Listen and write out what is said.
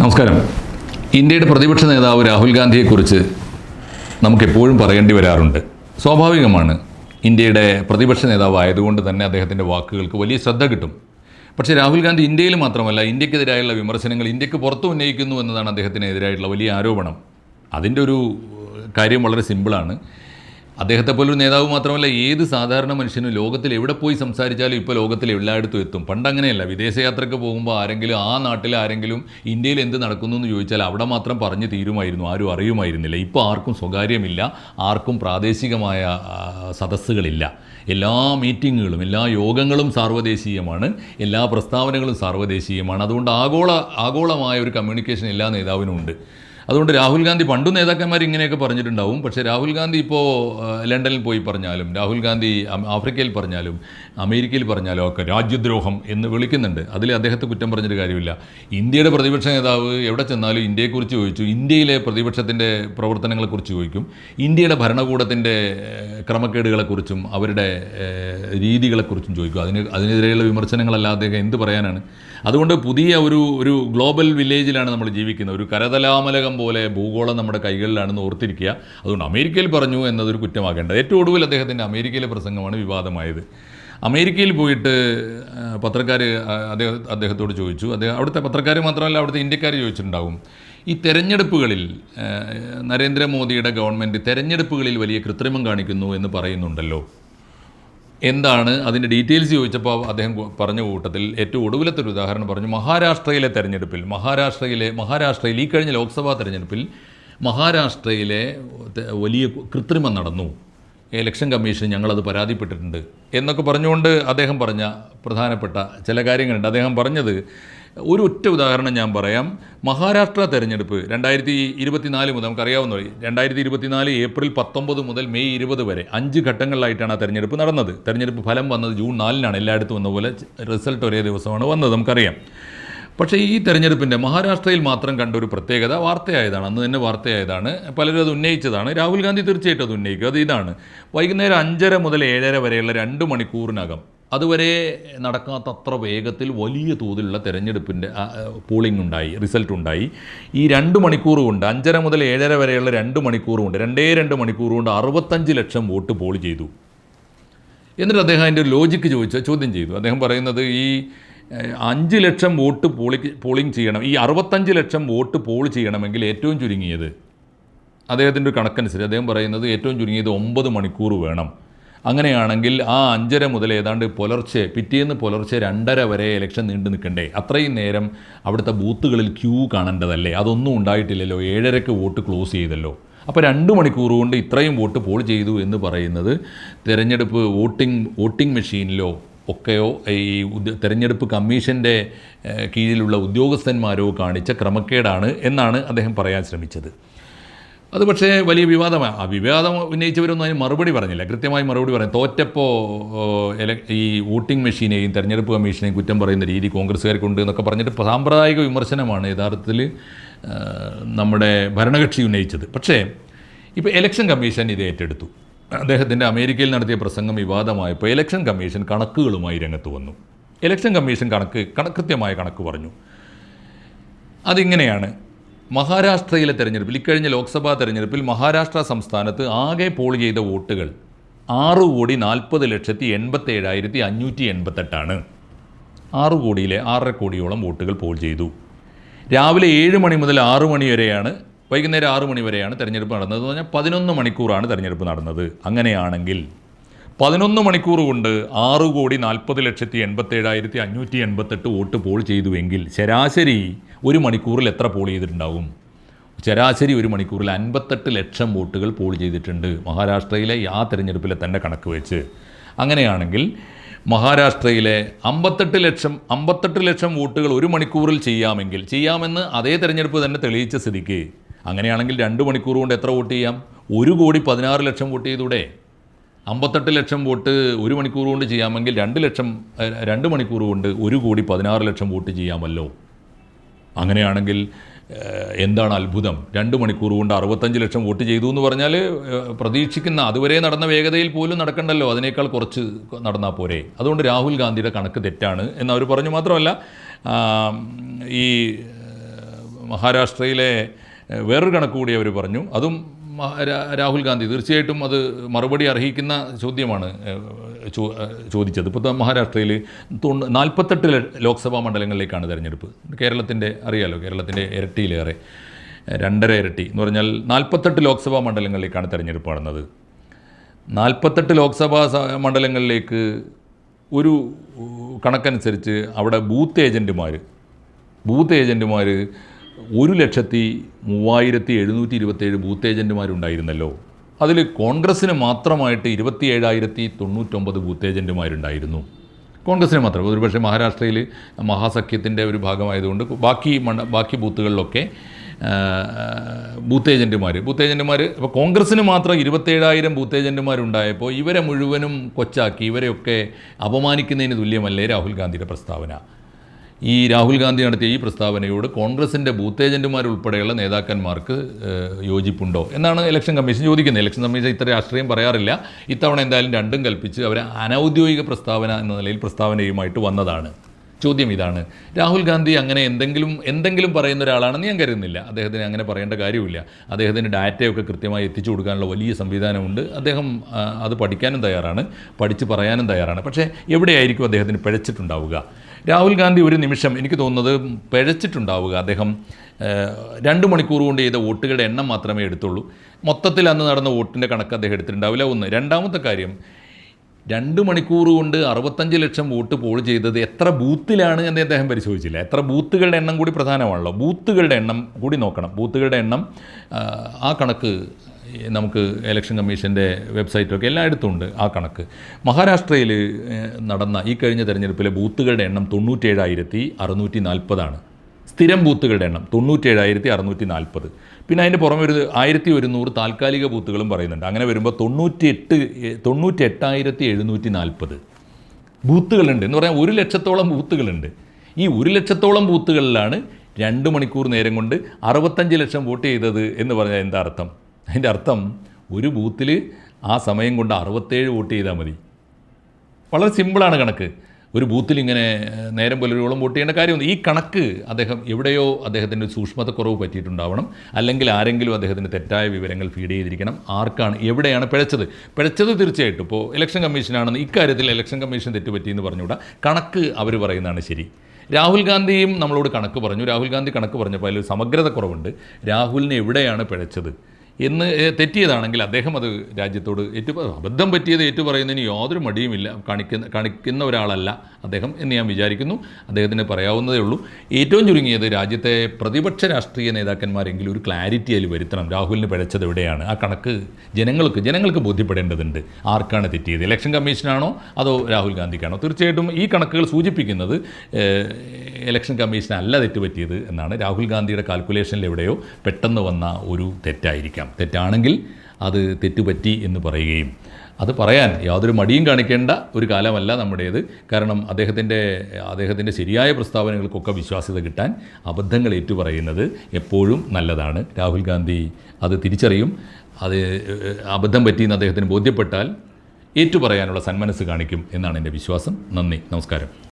നമസ്കാരം. ഇന്ത്യയുടെ പ്രതിപക്ഷ നേതാവ് രാഹുൽ ഗാന്ധിയെക്കുറിച്ച് നമുക്കെപ്പോഴും പറയേണ്ടി വരാറുണ്ട്. സ്വാഭാവികമാണ് ഇന്ത്യയുടെ പ്രതിപക്ഷ നേതാവ് ആയതുകൊണ്ട് തന്നെ അദ്ദേഹത്തിന്റെ വാക്കുകൾക്ക് വലിയ ശ്രദ്ധ കിട്ടും. പക്ഷേ രാഹുൽ ഗാന്ധി ഇന്ത്യയിൽ മാത്രമല്ല ഇന്ത്യക്കെതിരായുള്ള വിമർശനങ്ങൾ ഇന്ത്യയ്ക്ക് പുറത്തു ഉന്നയിക്കുന്നു എന്നതാണ് അദ്ദേഹത്തിനെതിരായിട്ടുള്ള വലിയ ആരോപണം. അതിന്റെ ഒരു കാര്യം വളരെ സിമ്പിളാണ്. അദ്ദേഹത്തെ പോലൊരു നേതാവ് മാത്രമല്ല ഏത് സാധാരണ മനുഷ്യനും ലോകത്തിൽ എവിടെ പോയി സംസാരിച്ചാലും ഇപ്പോൾ ലോകത്തിൽ എല്ലായിടത്തും എത്തും. പണ്ട് അങ്ങനെയല്ല വിദേശയാത്രയ്ക്ക് പോകുമ്പോൾ ആരെങ്കിലും ആ നാട്ടിൽ ആരെങ്കിലും ഇന്ത്യയിൽ എന്ത് നടക്കുന്നു എന്ന് ചോദിച്ചാൽ അവിടെ മാത്രം പറഞ്ഞു തീരുമായിരുന്നു ആരും അറിയുമായിരുന്നില്ല. ഇപ്പോൾ ആർക്കും സ്വകാര്യമില്ല ആർക്കും പ്രാദേശികമായ സദസ്സുകളില്ല. എല്ലാ മീറ്റിങ്ങുകളും എല്ലാ യോഗങ്ങളും സാർവദേശീയമാണ് എല്ലാ പ്രസ്താവനകളും സാർവദേശീയമാണ്. അതുകൊണ്ട് ആഗോള ആഗോളമായ ഒരു കമ്മ്യൂണിക്കേഷൻ എല്ലാ നേതാവിനും ഉണ്ട്. അതുകൊണ്ട് രാഹുൽ ഗാന്ധി പണ്ടു നേതാക്കന്മാർ ഇങ്ങനെയൊക്കെ പറഞ്ഞിട്ടുണ്ടാവും. പക്ഷേ രാഹുൽ ഗാന്ധി ഇപ്പോൾ ലണ്ടനിൽ പോയി പറഞ്ഞാലും രാഹുൽ ഗാന്ധി ആഫ്രിക്കയിൽ പറഞ്ഞാലും അമേരിക്കയിൽ പറഞ്ഞാലും ഒക്കെ രാജ്യദ്രോഹം എന്ന് വിളിക്കുന്നുണ്ട്. അതിൽ അദ്ദേഹത്തെ കുറ്റം പറഞ്ഞിട്ട് കാര്യമില്ല. ഇന്ത്യയുടെ പ്രതിപക്ഷ നേതാവ് എവിടെ ചെന്നാലും ഇന്ത്യയെക്കുറിച്ച് ചോദിച്ചു. ഇന്ത്യയിലെ പ്രതിപക്ഷത്തിന്റെ പ്രവർത്തനങ്ങളെക്കുറിച്ച് ചോദിക്കും. ഇന്ത്യയുടെ ഭരണകൂടത്തിന്റെ ക്രമക്കേടുകളെക്കുറിച്ചും അവരുടെ രീതികളെക്കുറിച്ചും ചോദിക്കും. അതിന് അതിനെതിരെയുള്ള വിമർശനങ്ങളല്ലാതെ അദ്ദേഹം എന്ത് പറയാനാണ്. അതുകൊണ്ട് പുതിയ ഒരു ഒരു ഗ്ലോബൽ വില്ലേജിലാണ് നമ്മൾ ജീവിക്കുന്നത്. ഒരു കരതലാമലകം പോലെ ഭൂഗോളം നമ്മുടെ കൈകളിലാണെന്ന് ഓർത്തിരിക്കുക. അതുകൊണ്ട് അമേരിക്കയിൽ പറഞ്ഞു എന്നതൊരു കുറ്റമാക്കേണ്ടത് ഏറ്റവും ഒടുവിൽ അദ്ദേഹത്തിന്റെ അമേരിക്കയിലെ പ്രസംഗമാണ് വിവാദമായത്. അമേരിക്കയിൽ പോയിട്ട് പത്രക്കാർ അദ്ദേഹം അദ്ദേഹത്തോട് ചോദിച്ചു. അദ്ദേഹം അവിടുത്തെ പത്രക്കാർ മാത്രമല്ല അവിടുത്തെ ഇന്ത്യക്കാർ ചോദിച്ചിട്ടുണ്ടാകും ഈ തെരഞ്ഞെടുപ്പുകളിൽ നരേന്ദ്രമോദിയുടെ ഗവൺമെന്റ് തെരഞ്ഞെടുപ്പുകളിൽ വലിയ കൃത്രിമം കാണിക്കുന്നു എന്ന് പറയുന്നുണ്ടല്ലോ. എന്താണ് അതിന്റെ ഡീറ്റെയിൽസ് ചോദിച്ചപ്പോൾ അദ്ദേഹം പറഞ്ഞ കൂട്ടത്തിൽ ഏറ്റവും ഒടുവിലത്തെ ഒരു ഉദാഹരണം പറഞ്ഞു മഹാരാഷ്ട്രയിലെ തെരഞ്ഞെടുപ്പിൽ മഹാരാഷ്ട്രയിലെ മഹാരാഷ്ട്രയിൽ ഈ കഴിഞ്ഞ ലോക്സഭാ തെരഞ്ഞെടുപ്പിൽ മഹാരാഷ്ട്രയിലെ വലിയ കൃത്രിമം നടന്നു. ഇലക്ഷൻ കമ്മീഷൻ ഞങ്ങളത് പരാതിപ്പെട്ടിട്ടുണ്ട് എന്നൊക്കെ പറഞ്ഞുകൊണ്ട് അദ്ദേഹം പറഞ്ഞ പ്രധാനപ്പെട്ട ചില കാര്യങ്ങളുണ്ട്. അദ്ദേഹം പറഞ്ഞത് ഒരു ഒറ്റ ഉദാഹരണം ഞാൻ പറയാം. മഹാരാഷ്ട്ര തെരഞ്ഞെടുപ്പ് രണ്ടായിരത്തി ഇരുപത്തിനാല് മുതൽ നമുക്കറിയാവുന്ന രണ്ടായിരത്തി ഇരുപത്തിനാല് ഏപ്രിൽ പത്തൊമ്പത് മുതൽ മെയ് ഇരുപത് വരെ അഞ്ച് ഘട്ടങ്ങളിലായിട്ടാണ് ആ തെരഞ്ഞെടുപ്പ് നടന്നത്. തെരഞ്ഞെടുപ്പ് ഫലം വന്നത് ജൂൺ നാലിനാണ്. എല്ലായിടത്തും വന്ന പോലെ റിസൾട്ട് ഒരേ ദിവസമാണ് വന്നത് നമുക്കറിയാം. പക്ഷേ ഈ തെരഞ്ഞെടുപ്പിന്റെ മഹാരാഷ്ട്രയിൽ മാത്രം കണ്ട ഒരു പ്രത്യേകത വാർത്തയായതാണ്. അന്ന് തന്നെ വാർത്തയായതാണ്. പലരും അത് ഉന്നയിച്ചതാണ്. രാഹുൽ ഗാന്ധി തീർച്ചയായിട്ടും അത് ഉന്നയിക്കും. അത് ഇതാണ്. വൈകുന്നേരം അഞ്ചര മുതൽ ഏഴര വരെയുള്ള രണ്ട് മണിക്കൂറിനകം അതുവരെ നടക്കാത്തത്ര വേഗത്തിൽ വലിയ തോതിലുള്ള തെരഞ്ഞെടുപ്പിന്റെ പോളിംഗ് ഉണ്ടായി റിസൾട്ട് ഉണ്ടായി ഈ രണ്ട് മണിക്കൂർ കൊണ്ട് അഞ്ചര മുതൽ ഏഴര വരെയുള്ള രണ്ട് മണിക്കൂർ കൊണ്ട് രണ്ടേ രണ്ട് മണിക്കൂർ കൊണ്ട് അറുപത്തഞ്ച് ലക്ഷം വോട്ട് പോൾ ചെയ്തു. എന്നിട്ട് അദ്ദേഹം അതിന്റെ ലോജിക്ക് ചോദിച്ച ചോദ്യം ചെയ്തു. അദ്ദേഹം പറയുന്നത് ഈ അഞ്ച് ലക്ഷം വോട്ട് പോളി പോളിംഗ് ചെയ്യണം ഈ അറുപത്തഞ്ച് ലക്ഷം വോട്ട് പോൾ ചെയ്യണമെങ്കിൽ ഏറ്റവും ചുരുങ്ങിയത്. അദ്ദേഹത്തിന്റെ ഒരു കണക്കനുസരിച്ച് അദ്ദേഹം പറയുന്നത് ഏറ്റവും ചുരുങ്ങിയത് ഒമ്പത് മണിക്കൂർ വേണം. അങ്ങനെയാണെങ്കിൽ ആ അഞ്ചര മുതൽ ഏതാണ്ട് പുലർച്ചെ പിറ്റേന്ന് പുലർച്ചെ രണ്ടര വരെ ഇലക്ഷൻ നീണ്ടു നിൽക്കണ്ടേ. അത്രയും നേരം അവിടുത്തെ ബൂത്തുകളിൽ ക്യൂ കാണേണ്ടതല്ലേ? അതൊന്നും ഉണ്ടായിട്ടില്ലല്ലോ. ഏഴരയ്ക്ക് വോട്ട് ക്ലോസ് ചെയ്തല്ലോ. അപ്പോൾ രണ്ട് മണിക്കൂർ കൊണ്ട് ഇത്രയും വോട്ട് പോൾ ചെയ്തു എന്ന് പറയുന്നത് തിരഞ്ഞെടുപ്പ് വോട്ടിംഗ് വോട്ടിംഗ് മെഷീനിലോ ഒക്കെയോ ഈ തിരഞ്ഞെടുപ്പ് കമ്മീഷന്റെ കീഴിലുള്ള ഉദ്യോഗസ്ഥന്മാരോ കാണിച്ച ക്രമക്കേടാണ് എന്നാണ് അദ്ദേഹം പറയാൻ ശ്രമിച്ചത്. അത് പക്ഷേ വലിയ വിവാദമാണ്. ആ വിവാദം ഉന്നയിച്ചവരൊന്നും അതിന് മറുപടി പറഞ്ഞില്ല. കൃത്യമായി മറുപടി പറഞ്ഞു തോറ്റപ്പോൾ ഈ വോട്ടിംഗ് മെഷീനെയും തെരഞ്ഞെടുപ്പ് കമ്മീഷനെയും കുറ്റം പറയുന്ന രീതി കോൺഗ്രസ്സുകാർക്കുണ്ട് എന്നൊക്കെ പറഞ്ഞിട്ട് സാമ്പ്രദായിക വിമർശനമാണ് യഥാർത്ഥത്തിൽ നമ്മുടെ ഭരണകക്ഷി ഉന്നയിച്ചത്. പക്ഷേ ഇപ്പോൾ ഇലക്ഷൻ കമ്മീഷൻ ഇത് ഏറ്റെടുത്തു. അദ്ദേഹത്തിന്റെ അമേരിക്കയിൽ നടത്തിയ പ്രസംഗം വിവാദമായപ്പോൾ ഇലക്ഷൻ കമ്മീഷൻ കണക്കുകളുമായി രംഗത്ത് വന്നു. ഇലക്ഷൻ കമ്മീഷൻ കണക്ക് കണക്കൃത്യമായ കണക്ക് പറഞ്ഞു. അതിങ്ങനെയാണ് മഹാരാഷ്ട്രയിലെ തെരഞ്ഞെടുപ്പിൽ ഇക്കഴിഞ്ഞ ലോക്സഭാ തെരഞ്ഞെടുപ്പിൽ മഹാരാഷ്ട്ര സംസ്ഥാനത്ത് ആകെ പോൾ ചെയ്ത വോട്ടുകൾ ആറ് കോടി നാൽപ്പത് ലക്ഷത്തി എൺപത്തേഴായിരത്തി അഞ്ഞൂറ്റി എൺപത്തെട്ടാണ്. ആറ് കോടിയിലെ ആറര കോടിയോളം വോട്ടുകൾ പോൾ ചെയ്തു. രാവിലെ ഏഴ് മണി മുതൽ ആറു മണി വരെയാണ് വൈകുന്നേരം ആറു മണി വരെയാണ് തെരഞ്ഞെടുപ്പ് നടന്നത്. എന്ന് പറഞ്ഞാൽ പതിനൊന്ന് മണിക്കൂറാണ് തെരഞ്ഞെടുപ്പ് നടന്നത്. അങ്ങനെയാണെങ്കിൽ പതിനൊന്ന് മണിക്കൂർ കൊണ്ട് ആറ് കോടി നാൽപ്പത് ലക്ഷത്തി എൺപത്തേഴായിരത്തി അഞ്ഞൂറ്റി എൺപത്തെട്ട് വോട്ട് പോൾ ചെയ്തുവെങ്കിൽ ശരാശരി ഒരു മണിക്കൂറിൽ എത്ര പോൾ ചെയ്തിട്ടുണ്ടാകും ശരാശരി ഒരു മണിക്കൂറിൽ അൻപത്തെട്ട് ലക്ഷം വോട്ടുകൾ പോൾ ചെയ്തിട്ടുണ്ട് മഹാരാഷ്ട്രയിലെ ആ തെരഞ്ഞെടുപ്പിലെ തന്നെ കണക്ക് വെച്ച്. അങ്ങനെയാണെങ്കിൽ മഹാരാഷ്ട്രയിലെ അമ്പത്തെട്ട് ലക്ഷം അമ്പത്തെട്ട് ലക്ഷം വോട്ടുകൾ ഒരു മണിക്കൂറിൽ ചെയ്യാമെങ്കിൽ ചെയ്യാമെന്ന് അതേ തെരഞ്ഞെടുപ്പ് തന്നെ തെളിയിച്ച സ്ഥിതിക്ക്. അങ്ങനെയാണെങ്കിൽ രണ്ട് മണിക്കൂർ കൊണ്ട് എത്ര വോട്ട് ചെയ്യാം? ഒരു കോടി പതിനാറ് ലക്ഷം വോട്ട് ചെയ്തൂടെ? അമ്പത്തെട്ട് ലക്ഷം വോട്ട് ഒരു മണിക്കൂർ കൊണ്ട് ചെയ്യാമെങ്കിൽ രണ്ട് ലക്ഷം രണ്ട് മണിക്കൂർ കൊണ്ട് ഒരു കോടി പതിനാറ് ലക്ഷം വോട്ട് ചെയ്യാമല്ലോ. അങ്ങനെയാണെങ്കിൽ എന്താണ് അത്ഭുതം? രണ്ട് മണിക്കൂർ കൊണ്ട് അറുപത്തഞ്ച് ലക്ഷം വോട്ട് ചെയ്തു എന്ന് പറഞ്ഞാൽ പ്രതീക്ഷിക്കുന്ന അതുവരെ നടന്ന വേഗതയിൽ പോലും നടക്കണ്ടല്ലോ. അതിനേക്കാൾ കുറച്ച് നടന്നാൽ പോരെ. അതുകൊണ്ട് രാഹുൽ ഗാന്ധിയുടെ കണക്ക് തെറ്റാണ് എന്നവർ പറഞ്ഞു മാത്രമല്ല ഈ മഹാരാഷ്ട്രയിലെ വേറൊരു കണക്ക് കൂടി അവർ പറഞ്ഞു. അതും രാഹുൽ ഗാന്ധി. തീർച്ചയായിട്ടും അത് മറുപടി അർഹിക്കുന്ന ചോദ്യമാണ് ചോദിച്ചത്. ഇപ്പോൾ മഹാരാഷ്ട്രയിൽ നാൽപ്പത്തെട്ട് ലോക്സഭാ മണ്ഡലങ്ങളിലേക്കാണ് തിരഞ്ഞെടുപ്പ്. കേരളത്തിന്റെ അറിയാലോ കേരളത്തിന്റെ ഇരട്ടിയിലേറെ രണ്ടര ഇരട്ടി. എന്ന് പറഞ്ഞാൽ നാൽപ്പത്തെട്ട് ലോക്സഭാ മണ്ഡലങ്ങളിലേക്കാണ് തിരഞ്ഞെടുപ്പ് നടന്നത്. നാൽപ്പത്തെട്ട് ലോക്സഭാ മണ്ഡലങ്ങളിലേക്ക് ഒരു കണക്കനുസരിച്ച് അവിടെ ബൂത്ത് ഏജന്റുമാർ ബൂത്ത് ഏജന്റുമാർ ഒരു ലക്ഷത്തി മൂവായിരത്തി എഴുന്നൂറ്റി ഇരുപത്തേഴ് ബൂത്ത് ഏജന്റുമാരുണ്ടായിരുന്നല്ലോ അതിൽ കോൺഗ്രസ്സിന് മാത്രമായിട്ട് ഇരുപത്തി ഏഴായിരത്തി തൊണ്ണൂറ്റൊമ്പത് ബൂത്ത് ഏജന്റുമാരുണ്ടായിരുന്നു കോൺഗ്രസ്സിന് മാത്രം. ഒരുപക്ഷെ മഹാരാഷ്ട്രയിൽ മഹാസഖ്യത്തിന്റെ ഒരു ഭാഗമായതുകൊണ്ട് ബാക്കി മണ്ഡ ബാക്കി ബൂത്തുകളിലൊക്കെ ബൂത്ത് ഏജന്റുമാർ ബൂത്ത് ഏജന്റുമാർ ഇപ്പോൾ കോൺഗ്രസ്സിന് മാത്രം ഇരുപത്തേഴായിരം ബൂത്ത് ഏജന്റുമാരുണ്ടായപ്പോൾ ഇവരെ മുഴുവനും കൊച്ചാക്കി ഇവരെയൊക്കെ അപമാനിക്കുന്നതിന് തുല്യമല്ലേ രാഹുൽ ഗാന്ധിയുടെ പ്രസ്താവന? ഈ രാഹുൽ ഗാന്ധി നടത്തിയ ഈ പ്രസ്താവനയോട് കോൺഗ്രസിന്റെ ബൂത്ത് ഏജന്റുമാർ ഉൾപ്പെടെയുള്ള നേതാക്കന്മാർക്ക് യോജിപ്പുണ്ടോ? എന്നാണ് ഇലക്ഷൻ കമ്മീഷൻ ചോദിക്കുന്നത്. ഇലക്ഷൻ കമ്മീഷൻ ഇത്ര രാഷ്ട്രീയം പറയാറില്ല. ഇത്തവണ എന്തായാലും രണ്ടും കൽപ്പിച്ച് അവർ അനൗദ്യോഗിക പ്രസ്താവന എന്ന നിലയിൽ പ്രസ്താവനയുമായിട്ട് വന്നതാണ്. ചോദ്യം ഇതാണ്. രാഹുൽ ഗാന്ധി അങ്ങനെ എന്തെങ്കിലും എന്തെങ്കിലും പറയുന്ന ഒരാളാണെന്ന് ഞാൻ കരുതുന്നില്ല. അദ്ദേഹത്തിന് അങ്ങനെ പറയേണ്ട കാര്യമില്ല അദ്ദേഹത്തിന് ഡാറ്റയൊക്കെ കൃത്യമായി എത്തിച്ചു കൊടുക്കാനുള്ള വലിയ സംവിധാനമുണ്ട്. അദ്ദേഹം അത് പഠിക്കാനും തയ്യാറാണ് പഠിച്ച് പറയാനും തയ്യാറാണ്. പക്ഷേ എവിടെയായിരിക്കും അദ്ദേഹത്തിന് പിഴച്ചിട്ടുണ്ടാവുക? രാഹുൽ ഗാന്ധി ഒരു നിമിഷം എനിക്ക് തോന്നുന്നത് പിഴച്ചിട്ടുണ്ടാവുക. അദ്ദേഹം രണ്ട് മണിക്കൂർ കൊണ്ട് ചെയ്ത വോട്ടുകളുടെ എണ്ണം മാത്രമേ എടുത്തുള്ളൂ. മൊത്തത്തിൽ അന്ന് നടന്ന വോട്ടിന്റെ കണക്ക് അദ്ദേഹം എടുത്തിട്ടുണ്ടാവില്ല. ഒന്ന്. രണ്ടാമത്തെ കാര്യം രണ്ട് മണിക്കൂർ കൊണ്ട് അറുപത്തഞ്ച് ലക്ഷം വോട്ട് പോൾ ചെയ്തത് എത്ര ബൂത്തിലാണ് എന്ന് അദ്ദേഹം പരിശോധിച്ചില്ല. എത്ര ബൂത്തുകളുടെ എണ്ണം കൂടി പ്രധാനമാണല്ലോ. ബൂത്തുകളുടെ എണ്ണം കൂടി നോക്കണം. ബൂത്തുകളുടെ എണ്ണം ആ കണക്ക് നമുക്ക് ഇലക്ഷൻ കമ്മീഷന്റെ വെബ്സൈറ്റൊക്കെ എല്ലായിടത്തും ഉണ്ട് ആ കണക്ക്. മഹാരാഷ്ട്രയിൽ നടന്ന ഈ കഴിഞ്ഞ തെരഞ്ഞെടുപ്പിലെ ബൂത്തുകളുടെ എണ്ണം തൊണ്ണൂറ്റേഴായിരത്തി അറുന്നൂറ്റി നാൽപ്പതാണ് സ്ഥിരം ബൂത്തുകളുടെ എണ്ണം തൊണ്ണൂറ്റേഴായിരത്തി അറുന്നൂറ്റി നാൽപ്പത് പിന്നെ അതിന്റെ പുറമെ ഒരു ആയിരത്തി ഒരുന്നൂറ് താൽക്കാലിക ബൂത്തുകളും പറയുന്നുണ്ട്. അങ്ങനെ വരുമ്പോൾ തൊണ്ണൂറ്റി എട്ട് തൊണ്ണൂറ്റി എട്ടായിരത്തി എഴുന്നൂറ്റി നാൽപ്പത് ബൂത്തുകളുണ്ട്. എന്ന് പറഞ്ഞാൽ ഒരു ലക്ഷത്തോളം ബൂത്തുകളുണ്ട്. ഈ ഒരു ലക്ഷത്തോളം ബൂത്തുകളിലാണ് രണ്ട് മണിക്കൂർ നേരം കൊണ്ട് അറുപത്തഞ്ച് ലക്ഷം വോട്ട് ചെയ്തത് എന്ന് പറഞ്ഞാൽ എന്താ അർത്ഥം? അതിന്റെ അർത്ഥം ഒരു ബൂത്തിൽ ആ സമയം കൊണ്ട് അറുപത്തേഴ് വോട്ട് ചെയ്താൽ മതി. വളരെ സിമ്പിളാണ് കണക്ക്. ഒരു ബൂത്തിൽ ഇങ്ങനെ നേരം പുലരോളം വോട്ട് ചെയ്യേണ്ട കാര്യമൊന്നും ഈ കണക്ക് അദ്ദേഹം എവിടെയോ അദ്ദേഹത്തിന്റെ സൂക്ഷ്മതക്കുറവ് പറ്റിയിട്ടുണ്ടാവണം. അല്ലെങ്കിൽ ആരെങ്കിലും അദ്ദേഹത്തിന് തെറ്റായ വിവരങ്ങൾ ഫീഡ് ചെയ്തിരിക്കണം. ആർക്കാണ് എവിടെയാണ് പിഴച്ചത്? പിഴച്ചത് തീർച്ചയായിട്ടും. ഇപ്പോൾ ഇലക്ഷൻ കമ്മീഷനാണെന്ന് ഇക്കാര്യത്തിൽ ഇലക്ഷൻ കമ്മീഷൻ തെറ്റുപറ്റിയെന്ന് പറഞ്ഞുകൂടാ. കണക്ക് അവർ പറയുന്നതാണ് ശരി. രാഹുൽ ഗാന്ധിയും നമ്മളോട് കണക്ക് പറഞ്ഞു. രാഹുൽ ഗാന്ധി കണക്ക് പറഞ്ഞപ്പോൾ അതിൽ സമഗ്രത കുറവുണ്ട് രാഹുലിന് എവിടെയാണ് പിഴച്ചത്? എന്ന് തെറ്റിയതാണെങ്കിൽ അദ്ദേഹം അത് രാജ്യത്തോട് ഏറ്റു അബദ്ധം പറ്റിയത് ഏറ്റു പറയുന്നതിന് യാതൊരു മടിയുമില്ല. കാണിക്കുന്ന കാണിക്കുന്ന ഒരാളല്ല അദ്ദേഹം എന്ന് ഞാൻ വിചാരിക്കുന്നു. അദ്ദേഹത്തിന് പറയാവുന്നതേ ഉള്ളൂ. ഏറ്റവും ചുരുങ്ങിയത് രാജ്യത്തെ പ്രതിപക്ഷ രാഷ്ട്രീയ നേതാക്കന്മാരെങ്കിലും ഒരു ക്ലാരിറ്റി അതിൽ വരുത്തണം. രാഹുലിന് പിഴച്ചത് എവിടെയാണ്? ആ കണക്ക് ജനങ്ങൾക്ക് ജനങ്ങൾക്ക് ബോധ്യപ്പെടേണ്ടതുണ്ട്. ആർക്കാണ് തെറ്റിയത്? ഇലക്ഷൻ കമ്മീഷനാണോ അതോ രാഹുൽ ഗാന്ധിക്കാണോ? തീർച്ചയായിട്ടും ഈ കണക്കുകൾ സൂചിപ്പിക്കുന്നത് ഇലക്ഷൻ കമ്മീഷൻ അല്ല തെറ്റുപറ്റിയത് എന്നാണ്. രാഹുൽ ഗാന്ധിയുടെ കാൽക്കുലേഷനിൽ എവിടെയോ പെട്ടെന്ന് വന്ന ഒരു തെറ്റായിരിക്കാം. തെറ്റാണെങ്കിൽ അത് തെറ്റുപറ്റി എന്ന് പറയുകയും. അത് പറയാൻ യാതൊരു മടിയും കാണിക്കേണ്ട ഒരു കാലമല്ല നമ്മുടേത്. കാരണം അദ്ദേഹത്തിന്റെ അദ്ദേഹത്തിന്റെ ശരിയായ പ്രസ്താവനകൾക്കൊക്കെ വിശ്വാസ്യത കിട്ടാൻ അബദ്ധങ്ങൾ ഏറ്റുപറയുന്നത് എപ്പോഴും നല്ലതാണ്. രാഹുൽ ഗാന്ധി അത് തിരിച്ചറിയും. അത് അബദ്ധം പറ്റിയെന്ന് അദ്ദേഹത്തിന് ബോധ്യപ്പെട്ടാൽ ഏറ്റുപറയാനുള്ള സന്മനസ് കാണിക്കും എന്നാണ് എന്റെ വിശ്വാസം. നന്ദി. നമസ്കാരം.